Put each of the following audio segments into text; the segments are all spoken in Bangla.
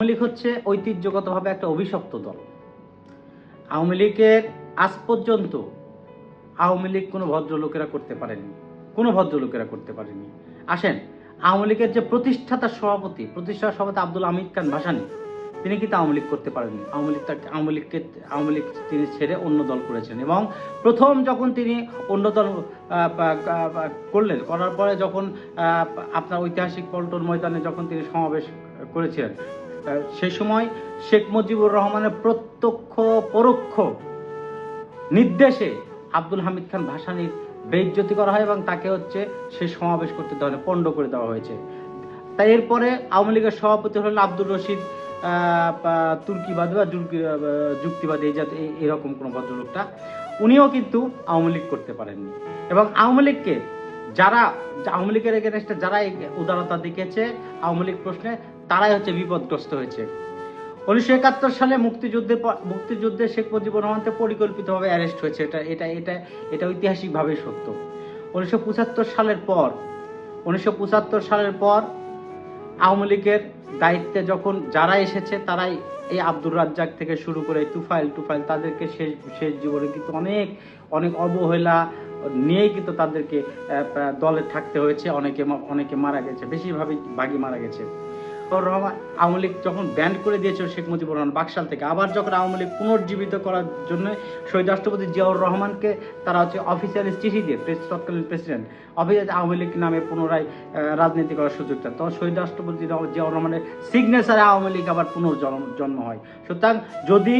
আওয়ামী লীগ হচ্ছে ঐতিহ্যগতভাবে একটা অভিশপ্ত দল। আওয়ামী লীগের আজ পর্যন্ত আওয়ামী লীগ কোনো ভদ্রলোকেরা করতে পারেনি কোনো ভদ্রলোকেরা করতে পারেনি আসেন, আওয়ামী লীগের যে প্রতিষ্ঠাতা সভাপতি প্রতিষ্ঠাতা সভাপতি আব্দুল হামিদ খান ভাসানী, তিনি কিন্তু আওয়ামী লীগ করতে পারেননি। আওয়ামী লীগ তাকে, আওয়ামী লীগকে, আওয়ামী লীগ তিনি ছেড়ে অন্য দল করেছেন এবং প্রথম যখন তিনি অন্য দল করলেন, করার পরে যখন আপনার ঐতিহাসিক পল্টন ময়দানে যখন তিনি সমাবেশ করেছিলেন সেই সময় শেখ মুজিবুর রহমানের প্রত্যক্ষ, পরোক্ষ নির্দেশে আব্দুল হামিদ খান ভাসানির বেইজ্জতি করা হয় এবং তাকে হচ্ছে সে সমাবেশ করতে দেওয়া হয়, পণ্ড করে দেওয়া হয়েছে। তাই এরপরে আওয়ামী লীগের সভাপতি হলেন আব্দুর রশিদ তুর্কিবাদী বা যুক্তিবাদী, এই জাত- এই- এরকম কোনো ভদ্রলোকটা। উনিও কিন্তু আওয়ামী লীগ করতে পারেননি। এবং আওয়ামী লীগকে যারা আওয়ামী লীগের এগেনস্টে যারা উদারতা দেখিয়েছে, আওয়ামী লীগ প্রশ্নে তারাই হচ্ছে বিপদগ্রস্ত হয়েছে। উনিশশো একাত্তর সালে মুক্তিযুদ্ধের পর- মুক্তিযুদ্ধে শেখ মুজিবুর রহমানকে পরিকল্পিতভাবে অ্যারেস্ট হয়েছে। এটা এটা এটা এটা ঐতিহাসিকভাবে সত্য। উনিশশো পঁচাত্তর সালের পর, উনিশশো পঁচাত্তর সালের পর আওয়ামী লীগের দায়িত্বে যখন যারা এসেছে, তারাই এই আব্দুর রাজ্জাক থেকে শুরু করে তুফাইল টুফাইল তাদেরকে শেষ শেষ জীবনে কিন্তু অনেক অনেক অবহেলা নিয়েই কিন্তু তাদেরকে দলে থাকতে হয়েছে। অনেকে অনেকে মারা গেছে। বেশিরভাগই বাগি মারা গেছে। জিয়াউর রহমান আওয়ামী লীগ যখন ব্যান্ড করে দিয়েছিল শেখ মুজিবুর রহমান বাকশাল থেকে, আবার যখন আওয়ামী লীগ পুনর্জীবিত করার জন্য শহীদ রাষ্ট্রপতি জিয়াউর রহমানকে তারা হচ্ছে অফিসিয়ালি চিঠি দিয়ে প্রেস তৎকালীন প্রেসিডেন্ট অফিসিয়াল আওয়ামী লীগ নামে পুনরায় রাজনীতি করার সুযোগ দেন। তখন শহীদ রাষ্ট্রপতি জিয়াউর রহমানের সিগনেচারে আওয়ামী লীগ আবার পুনর্জন্ম, জন্ম হয়। সুতরাং যদি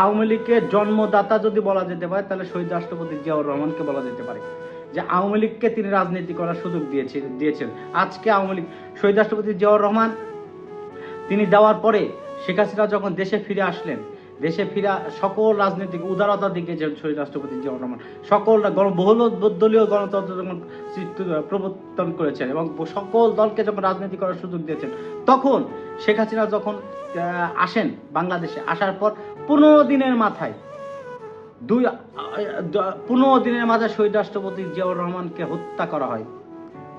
আওয়ামী লীগের জন্মদাতা যদি বলা যেতে পারে, তাহলে শহীদ রাষ্ট্রপতি জিয়াউর রহমানকে বলা যেতে পারে। যে আওয়ামী লীগকে তিনি রাজনীতি করার সুযোগ দিয়েছে, দিয়েছেন। আজকে আওয়ামী লীগ, শহীদ রাষ্ট্রপতি জিয়াউর রহমান তিনি দেওয়ার পরে শেখ হাসিনা যখন দেশে ফিরে আসলেন, দেশে ফিরে সকল রাজনৈতিক উদারতার দিকে যে শহীদ রাষ্ট্রপতি জিয়াউর রহমান, সকল বহুল দলীয় গণতন্ত্র যখন প্রবর্তন করেছেন এবং সকল দলকে যখন রাজনীতি করার সুযোগ দিয়েছেন, তখন শেখ হাসিনা যখন আসেন বাংলাদেশে, আসার পর পনেরো দিনের মাথায় দুই পনেরো দিনের মাথায় শহীদ রাষ্ট্রপতি জিয়াউর রহমানকে হত্যা করা হয়।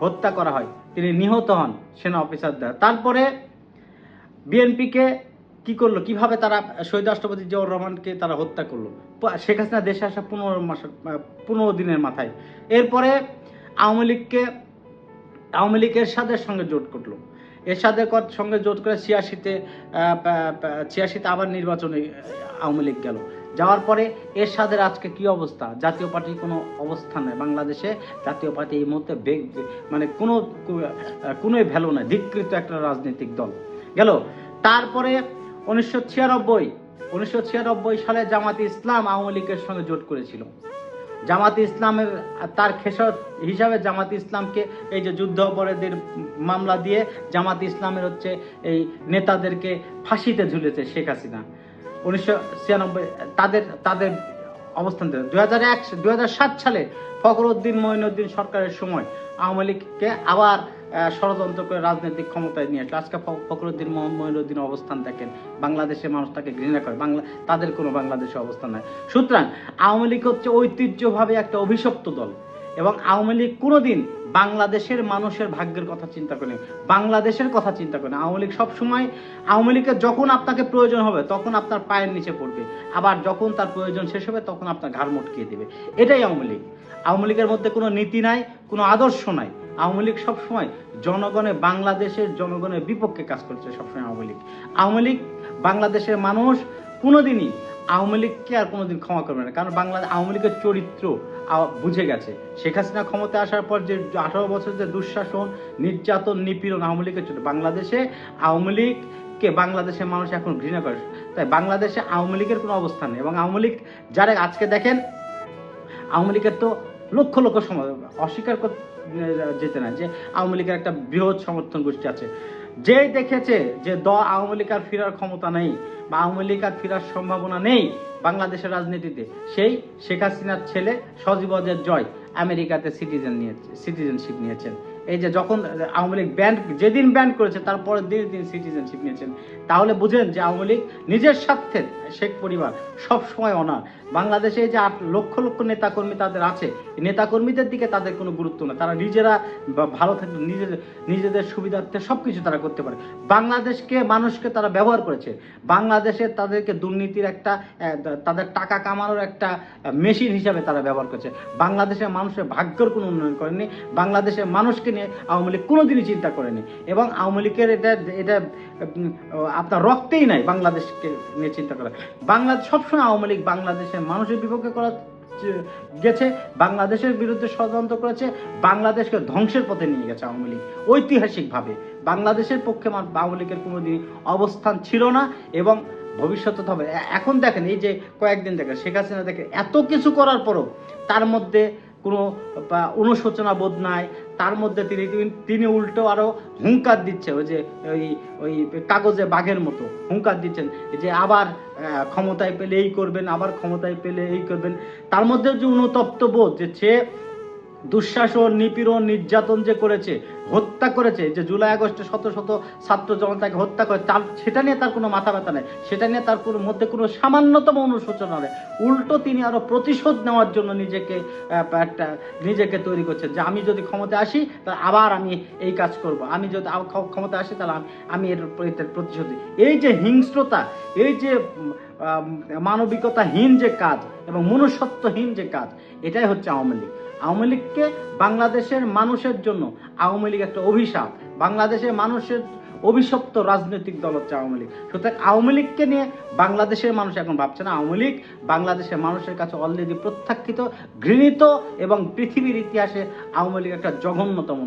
হত্যা করা হয়। তিনি নিহত হন সেনা অফিসার তারপরে বিএনপিকে কি করল? কীভাবে তারা শহীদ রাষ্ট্রপতি জিয়াউর রহমানকে তারা হত্যা করল? শেখ হাসিনা দেশে আসা পনেরো মাস পনেরো দিনের মাথায়। এরপরে আওয়ামী লীগকে, আওয়ামী লীগের সাথে সঙ্গে জোট করল। এরশাদের সঙ্গে জোট করে ছিয়াশিতে ছিয়াশিতে আবার নির্বাচনে আওয়ামী লীগ গেল। যাওয়ার পরে এরশাদের আজকে কি অবস্থা? জাতীয় পার্টির কোনো অবস্থান নেই বাংলাদেশে। জাতীয় পার্টি এই মুহূর্তে মানে কোনো কোনোই ভ্যালু নাই। ধিকৃত একটা রাজনৈতিক দল। গেল। তারপরে উনিশশো ছিয়ানব্বই উনিশশো ছিয়ানব্বই সালে জামাতে ইসলাম আওয়ামী লীগের সঙ্গে জোট করেছিল। জামাতে ইসলামের, তার খেসর হিসাবে জামাতে ইসলামকে এই যে যুদ্ধ অপরাধীর মামলা দিয়ে জামাতে ইসলামের হচ্ছে এই নেতাদেরকে ফাঁসিতে ঝুলেছে শেখ হাসিনা। উনিশশো ছিয়ানব্বই, তাদের তাদের অবস্থান দু হাজার এক দু হাজার সাত সালে ফখরুদ্দিন মঈনুদ্দিন সরকারের সময় আওয়ামী লীগকে আবার ষড়যন্ত্র করে রাজনৈতিক ক্ষমতায় নিয়ে আসলে। আজকে ফখরুদ্দিন মহিনুদ্দিন অবস্থান দেখেন। বাংলাদেশের মানুষ তাকে ঘৃণা করে। বাংলা তাদের কোনো বাংলাদেশে অবস্থান নাই। সুতরাং আওয়ামী লীগ হচ্ছে ঐতিহ্যভাবে একটা অভিশপ্ত দল এবং আওয়ামী লীগ কোনোদিন বাংলাদেশের মানুষের ভাগ্যের কথা চিন্তা করে বাংলাদেশের কথা চিন্তা করে না। আওয়ামী লীগ সবসময়, আওয়ামী লীগের যখন আপনাকে প্রয়োজন হবে, তখন আপনার পায়ের নিচে পড়বে। আবার যখন তার প্রয়োজন শেষ হবে, তখন আপনার ঘাড় মটকিয়ে দেবে। এটাই আওয়ামী লীগ। আওয়ামী লীগের মধ্যে কোনো নীতি নাই, কোনো আদর্শ নাই। আওয়ামী লীগ সবসময় জনগণের বাংলাদেশের জনগণের বিপক্ষে কাজ করছে সবসময় আওয়ামী লীগ। আওয়ামী লীগ, বাংলাদেশের মানুষ কোনোদিনই আওয়ামী লীগকে আর কোনোদিন ক্ষমা করবে না। কারণ বাংলা আওয়ামী লীগের চরিত্র বুঝে গেছে। শেখ হাসিনা ক্ষমতায় আসার পর যে আঠারো বছর যে দুঃশাসন, নির্যাতন, নিপীড়ন আওয়ামী লীগের চরিত্র বাংলাদেশে আওয়ামী লীগকে বাংলাদেশের মানুষ এখন ঘৃণা করে। তাই বাংলাদেশে আওয়ামী লীগের কোনো অবস্থান নেই এবং আওয়ামী লীগ যারা আজকে দেখেন, আওয়ামী লীগের তো লক্ষ লক্ষ সমাজ অস্বীকার যেতে না যে আওয়ামী লীগের একটা বৃহৎ সমর্থন গোষ্ঠী আছে। যেই দেখেছে যে দ আওয়ামী লীগ আর ফেরার ক্ষমতা নেই বা আওয়ামী লীগ আর ফেরার সম্ভাবনা নেই বাংলাদেশের রাজনীতিতে। সেই শেখ হাসিনার ছেলে সজীবদের জয় আমেরিকাতে সিটিজেন নিয়েছে সিটিজেনশিপ নিয়েছেন। এই যে যখন আওয়ামী লীগ ব্যান্ড যেদিন ব্যান্ড করেছে তারপরে দিন দিন সিটিজেনশিপ নিয়েছেন। তাহলে বুঝেন যে আওয়ামী লীগ নিজের স্বার্থে, শেখ পরিবার সব সময় অনার। বাংলাদেশে যে আট লক্ষ লক্ষ নেতাকর্মী তাদের আছে নেতাকর্মীদের দিকে তাদের কোনো গুরুত্ব না। তারা নিজেরা ভালো থাকবে নিজেদের নিজেদের সুবিধার্থে সব কিছু তারা করতে পারে। বাংলাদেশকে, মানুষকে তারা ব্যবহার করেছে। বাংলাদেশে তাদেরকে দুর্নীতির একটা তাদের টাকা কামানোর একটা মেশিন হিসাবে তারা ব্যবহার করেছে। বাংলাদেশের মানুষের ভাগ্যের কোনো উন্নয়ন করেনি। বাংলাদেশের মানুষকে নিয়ে আওয়ামী লীগ কোনোদিনই চিন্তা করেনি। এবং আওয়ামী লীগের এটা এটা আপনার রক্তেই নাই বাংলাদেশকে নিয়ে চিন্তা করা। বাংলাদেশ সবসময় আওয়ামী লীগ বাংলাদেশের মানুষের বিপক্ষে করা গেছে, বাংলাদেশের বিরুদ্ধে ষড়যন্ত্র করেছে, বাংলাদেশকে ধ্বংসের পথে নিয়ে গেছে আওয়ামী লীগ। ঐতিহাসিকভাবে বাংলাদেশের পক্ষে আওয়ামী লীগের কোনোদিন অবস্থান ছিল না এবং ভবিষ্যতে হবে। এখন দেখেন, এই যে কয়েকদিন দেখেন, শেখ হাসিনা দেখেন, এত কিছু করার পরও তার মধ্যে কোনো অনুশোচনা বোধ নাই, তার মধ্যে তিনি- তিনি উল্টো আরও হুঙ্কার দিচ্ছে ওই যে, ওই ওই কাগজে বাঘের মতো হুঙ্কার দিচ্ছেন যে আবার ক্ষমতায় পেলে এই করবেন, আবার ক্ষমতায় পেলে এই করবেন। তার মধ্যে যে অনুতপ্ত বোধ যে সে দুঃশাসন, নিপীড়ন, নির্যাতন যে করেছে হত্যা করেছে, যে জুলাই আগস্টে শত শত ছাত্র জনতাকে হত্যা করে, তার, সেটা নিয়ে তার কোনো মাথা ব্যথা নেই। সেটা নিয়ে তার কোনো, মধ্যে কোনো সামান্যতম অনুশোচনা নেই। উল্টো তিনি আরও প্রতিশোধ নেওয়ার জন্য নিজেকে একটা, নিজেকে তৈরি করছেন যে আমি যদি ক্ষমতায় আসি, তাহলে আবার আমি এই কাজ করব। আমি যদি আবার ক্ষ- ক্ষমতায় আসি, তাহলে আমি- এর প্র- প্রতিশোধ এই যে হিংস্রতা, এই যে মানবিকতাহীন যে কাজ এবং মনুষ্যত্বহীন যে কাজ, এটাই হচ্ছে আওয়ামী লীগ। আওয়ামী লীগকে বাংলাদেশের মানুষের জন্য আওয়ামী লীগ একটা অভিশাপ বাংলাদেশের মানুষের অভিশপ্ত রাজনৈতিক দল হচ্ছে আওয়ামী লীগ সুতরাং আওয়ামী লীগকে নিয়ে বাংলাদেশের মানুষ এখন ভাবছে না আওয়ামী লীগ বাংলাদেশের মানুষের কাছে অলরেডি প্রত্যাখ্যিত, ঘৃণিত এবং পৃথিবীর ইতিহাসে আওয়ামী লীগ একটা জঘন্যতম।